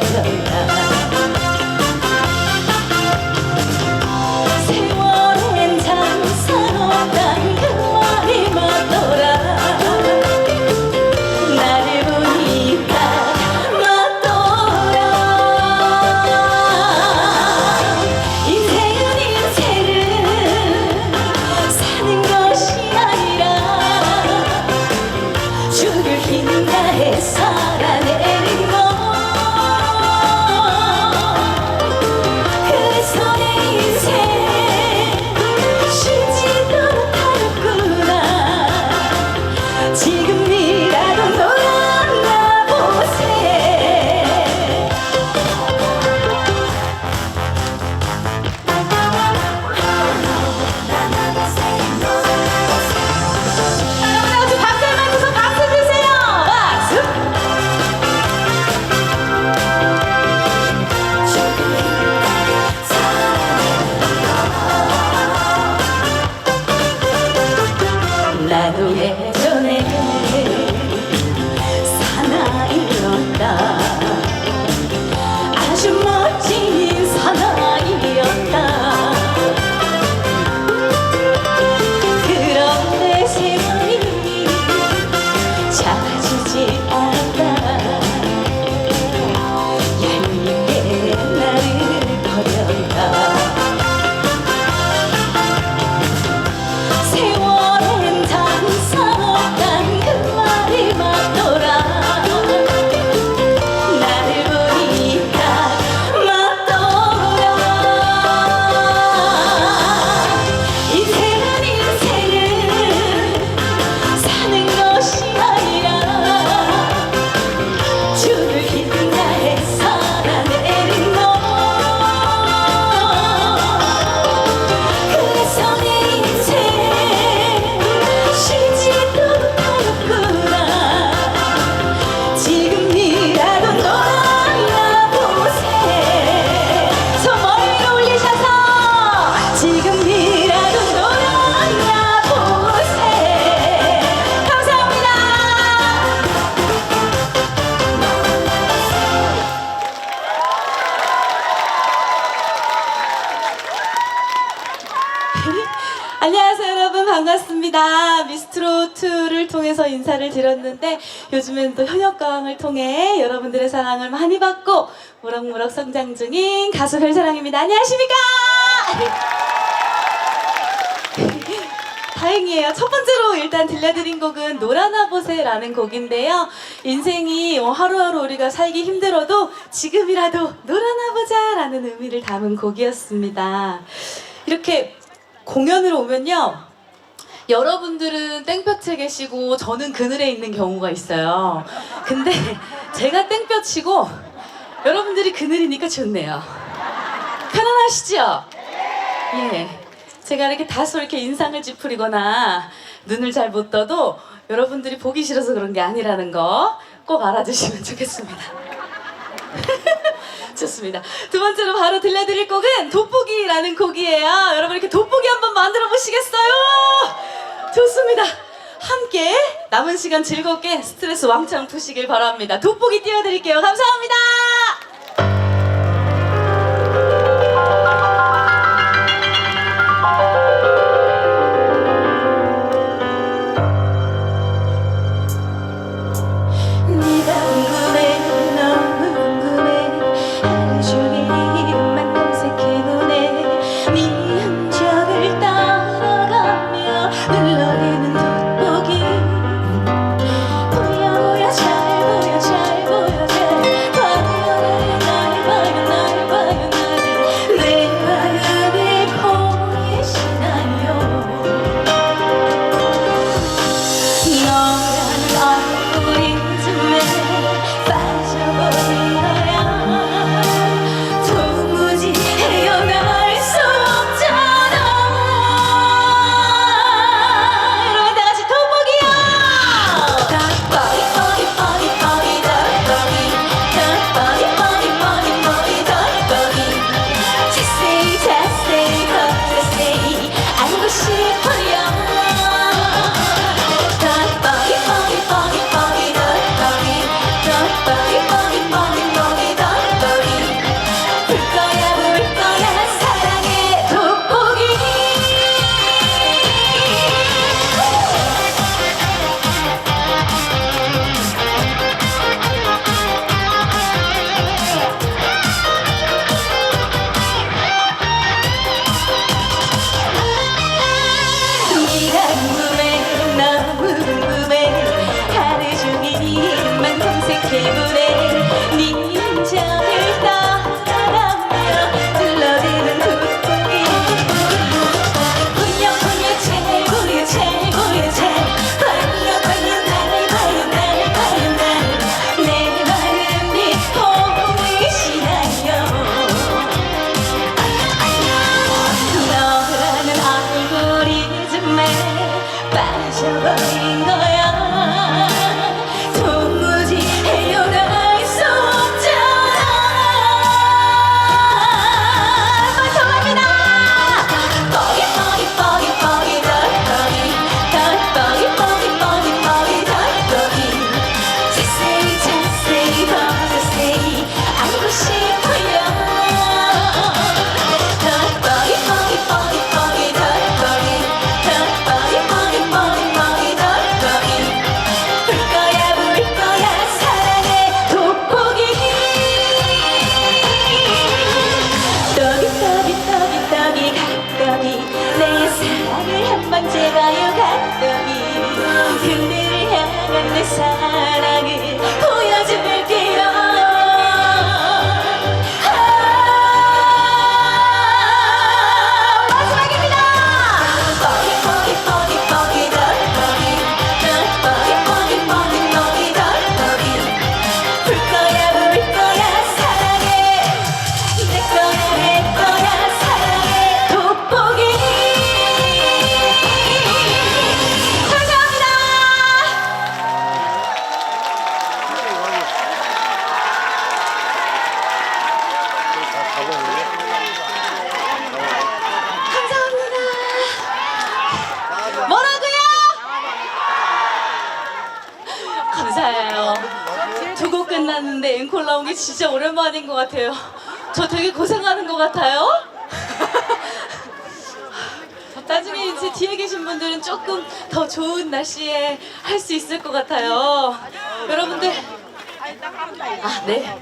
touch them. 통해서 인사를 드렸는데 요즘엔 또 현역가왕을 통해 여러분들의 사랑을 많이 받고 무럭무럭 성장 중인 가수 별사랑입니다 안녕하십니까 다행이에요. 첫 번째로 일단 들려드린 곡은 노라나 보세라는 곡인데요. 인생이 어, 하루하루 우리가 살기 힘들어도 지금이라도 노라나 보자라는 의미를 담은 곡이었습니다. 이렇게 공연을 오면요. 여러분들은 땡볕에 계시고 저는 그늘에 있는 경우가 있어요. 근데 제가 땡볕이고 여러분들이 그늘이니까 좋네요. 편안하시죠? 예. 제가 이렇게 다소 이렇게 인상을 찌푸리거나 눈을 잘 못 떠도 여러분들이 보기 싫어서 그런 게 아니라는 거 꼭 알아주시면 좋겠습니다. 좋습니다. 두 번째로 바로 들려드릴 곡은 돋보기라는 곡이에요. 여러분 이렇게 돋보기 한번 만들어 보시겠어요? 좋습니다. 함께 남은 시간 즐겁게 스트레스 왕창 푸시길 바랍니다. 돋보기 띄워드릴게요. 감사합니다. 앵콜 나온 게 진짜 오랜만인 것 같아요. 저 되게 고생하는 것 같아요. 나중에 이제 뒤에 계신 분들은 조금 더 좋은 날씨에 할 수 있을 것 같아요. 여러분들. 아, 네.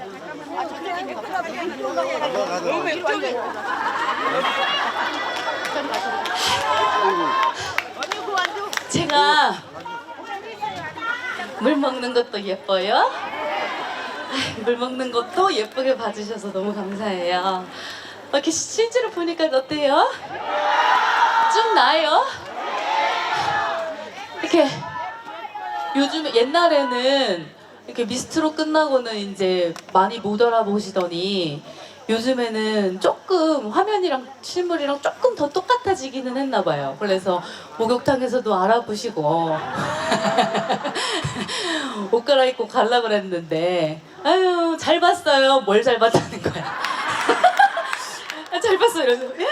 제가 물 먹는 것도 예뻐요. 아, 물 먹는 것도 예쁘게 봐주셔서 너무 감사해요. 이렇게 실제로 보니까 어때요? 좀 나아요? 이렇게 요즘 옛날에는 이렇게 미스트로 끝나고는 이제 많이 못 알아보시더니 요즘에는 조금 화면이랑 실물이랑 조금 더 똑같아지기는 했나 봐요. 그래서 목욕탕에서도 알아보시고 옷 갈아입고 갈라 그랬는데 아유 잘 봤어요. 뭘 잘 봤다는 거야. 아, 잘 봤어요. 그래서 예?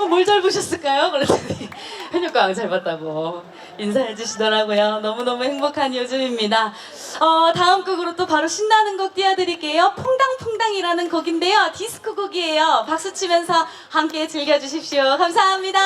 어, 뭘잘 보셨을까요? 그랬더니 현육광 잘 봤다고 인사해 주시더라고요. 너무너무 행복한 요즘입니다. 어, 다음 곡으로 또 바로 신나는 곡 띄워드릴게요. 퐁당퐁당이라는 곡인데요. 디스코 곡이에요. 박수 치면서 함께 즐겨주십시오. 감사합니다.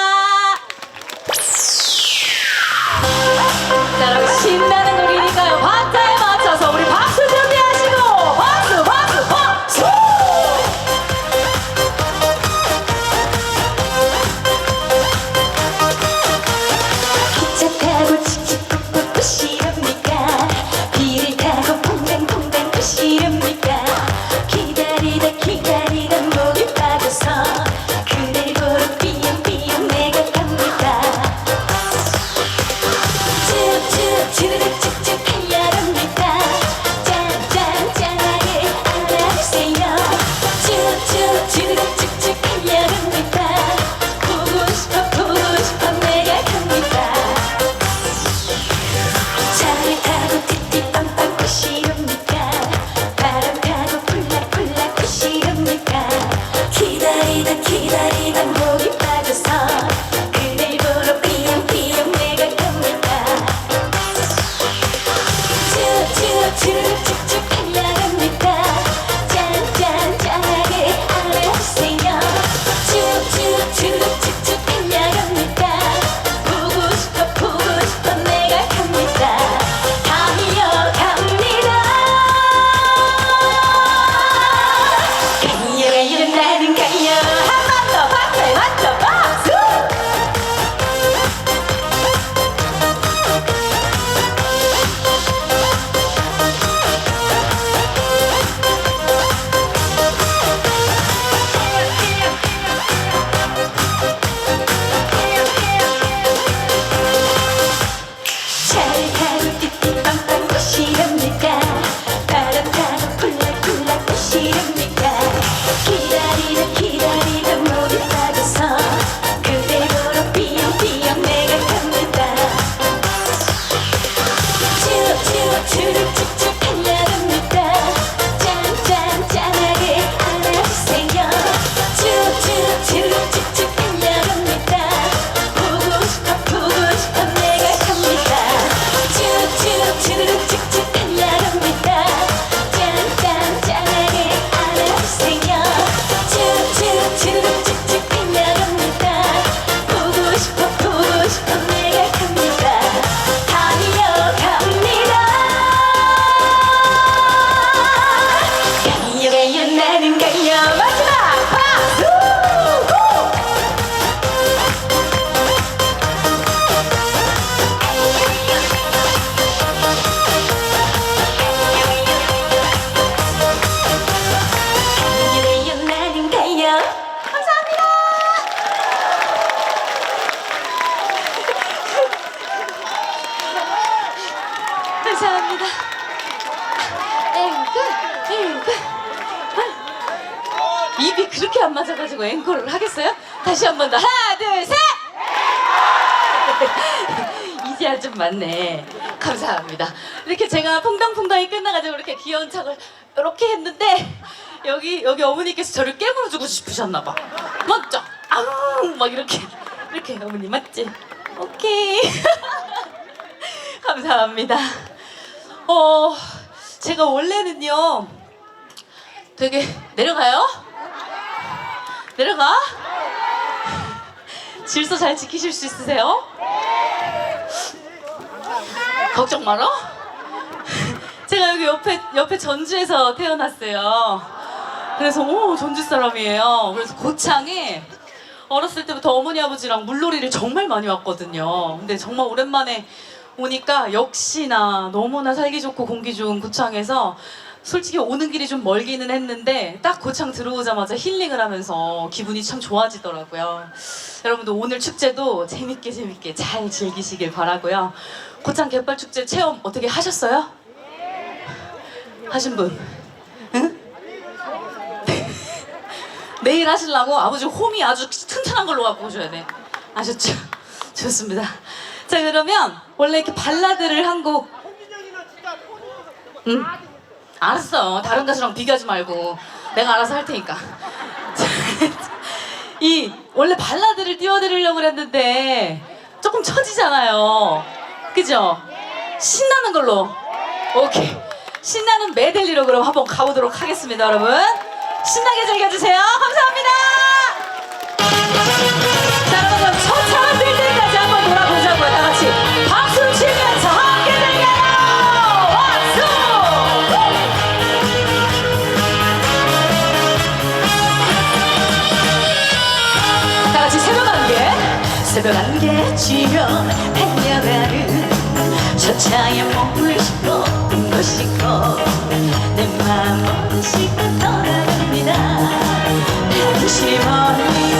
좀 맞네. 감사합니다. 이렇게 제가 퐁당퐁당이 끝나가지고 이렇게 귀여운 척을 이렇게 했는데 여기 여기 어머니께서 저를 깨물어주고 싶으셨나 봐. 맞죠? 아우 막 이렇게 이렇게 어머니 맞지? 오케이. 감사합니다. 어 제가 원래는요 되게 내려가요? 내려가? 질서 잘 지키실 수 있으세요? 걱정 말어. 제가 여기 옆에 옆에 전주에서 태어났어요. 그래서 오 전주 사람이에요. 그래서 고창에 어렸을 때부터 어머니 아버지랑 물놀이를 정말 많이 왔거든요. 근데 정말 오랜만에 오니까 역시나 너무나 살기 좋고 공기 좋은 고창에서 솔직히 오는 길이 좀 멀기는 했는데 딱 고창 들어오자마자 힐링을 하면서 기분이 참 좋아지더라고요. 여러분들 오늘 축제도 재밌게 재밌게 잘 즐기시길 바라고요. 고창 갯벌 축제 체험 어떻게 하셨어요? 하신 분? 응? 내일 하시려고 아버지 홈이 아주 튼튼한 걸로 갖고 오셔야 돼. 아셨죠? 좋습니다. 자 그러면 원래 이렇게 발라드를 한 곡. 응. 알았어. 다른 가수랑 비교하지 말고 내가 알아서 할 테니까. 이 원래 발라드를 띄워드리려고 그랬는데 조금 처지잖아요. 그죠? 신나는 걸로. 오케이. 신나는 메들리로 그럼 한번 가보도록 하겠습니다, 여러분. 신나게 즐겨주세요. 감사합니다. 저 차에 몸을 싣고 꿈도 싣고 내 마음은 싣고 떠나갑니다. 당신이 멀리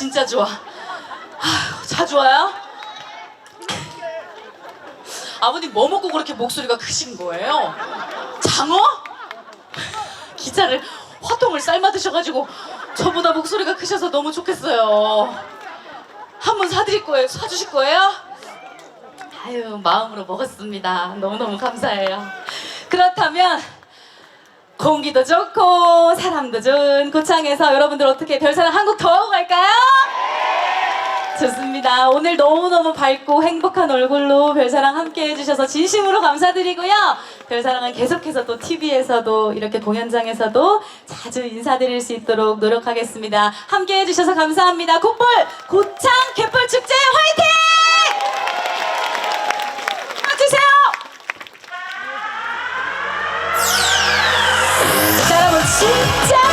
진짜 좋아. 아휴, 자주 와요? 아버님 뭐 먹고 그렇게 목소리가 크신 거예요? 장어? 기차를 화통을 삶아 드셔가지고 저보다 목소리가 크셔서 너무 좋겠어요. 한 번 사드릴 거예요? 사주실 거예요? 아유 마음으로 먹었습니다. 너무너무 감사해요. 그렇다면 공기도 좋고 사람도 좋은 고창에서 여러분들 어떻게 별사랑 한국 더 하고 갈까요? 좋습니다. 오늘 너무너무 밝고 행복한 얼굴로 별사랑 함께 해주셔서 진심으로 감사드리고요. 별사랑은 계속해서 또 TV에서도 이렇게 공연장에서도 자주 인사드릴 수 있도록 노력하겠습니다. 함께 해주셔서 감사합니다. 굿볼 고창 갯벌축제 화이팅! 자, 여